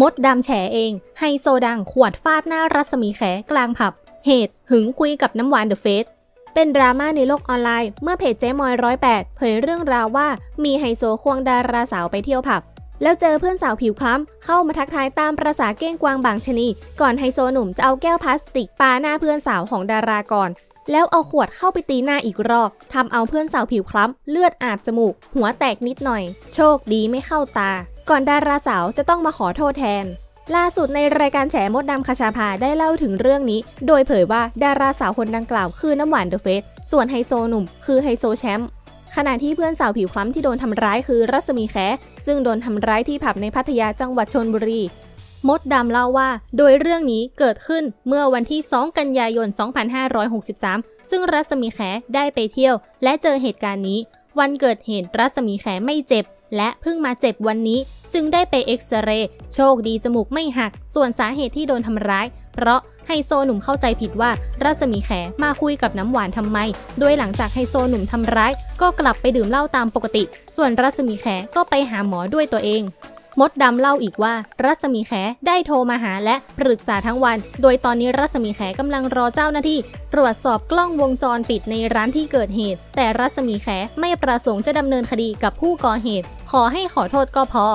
มดดำแฉเอง ไฮโซดังขวดฟาดหน้ารัศมีแขกลางผับ เหตุหึงคุยกับน้ำหวานเดอะเฟสเป็นดราม่าในโลกออนไลน์ เมื่อเพจเจ๊มอยร้อยแปดเผยเรื่องราวว่ามีไฮโซควงดาราสาวไปเที่ยวผับ แล้วเจอเพื่อนสาวผิวคล้ำ เข้ามาทักทายตามประษาเก้งกวางบางชนี ก่อนไฮโซหนุ่มจะเอาแก้วพลาสติกปาหน้าเพื่อนสาวของดาราก่อน แล้วเอาขวดเข้าไปตีหน้าอีกรอบทำเอาเพื่อนสาวผิวคล้ำ เลือดอาบจมูก หัวแตกนิดหน่อย โชคดีไม่เข้าตา ก่อนดาราสาวจะต้องมาขอโทษแทน ล่าสุดในรายการแฉมดดำคชาภาได้เล่าถึงเรื่องนี้ โดยเผยว่าดาราสาวคนดังกล่าวคือน้ำหวานเดอะเฟสส่วนไฮโซหนุ่มคือไฮโซแชมป์ขณะที่เพื่อนสาวผิวคล้ำที่โดนทำร้ายคือรัศมีแขซึ่งโดนทำร้ายที่ผับในพัทยาจังหวัดชนบุรี มดดำเล่าว่า โดยเรื่องนี้เกิดขึ้นเมื่อวันที่ 2 กันยายน 2563 ซึ่งรัศมีแขได้ไปเที่ยว และเจอเหตุการณ์นี้ วันเกิดเหตุรัศมีแขไม่เจ็บ และเพิ่งมาเจ็บวันนี้จึงได้ไปเอ็กซเรย์โชคดีจมูกไม่หัก ส่วนสาเหตุที่โดนทำร้าย เพราะไฮโซหนุ่มเข้าใจผิดว่ารัศมีแขมาคุยกับน้ำหวานทำไม โดยหลังจากไฮโซหนุ่มทำร้าย ก็กลับไปดื่มเหล้าตามปกติ ส่วนรัศมีแขก็ไปหาหมอด้วยตัวเอง มดดำเล่าอีกว่า รัศมีแขได้โทรมาหาและปรึกษาทั้งวัน โดยตอนนี้รัศมีแขกำลังรอเจ้าหน้าที่ ตรวจสอบกล้องวงจรปิดในร้านที่เกิดเหตุ แต่รัศมีแขไม่ประสงค์จะดำเนินคดีกับผู้ก่อเหตุ ขอให้ขอโทษก็พอ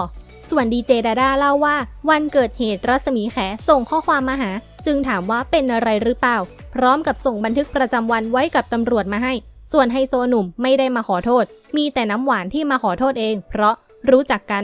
ส่วนดีเจดาด้าเล่าว่า วันเกิดเหตุรัศมีแขส่งข้อความมาหา จึงถามว่าเป็นอะไรหรือเปล่า พร้อมกับส่งบันทึกประจำวันไว้กับตำรวจมาให้ ส่วนไฮโซหนุ่มไม่ได้มาขอโทษ มีแต่น้ำหวานที่มาขอโทษเอง เพราะรู้จักกัน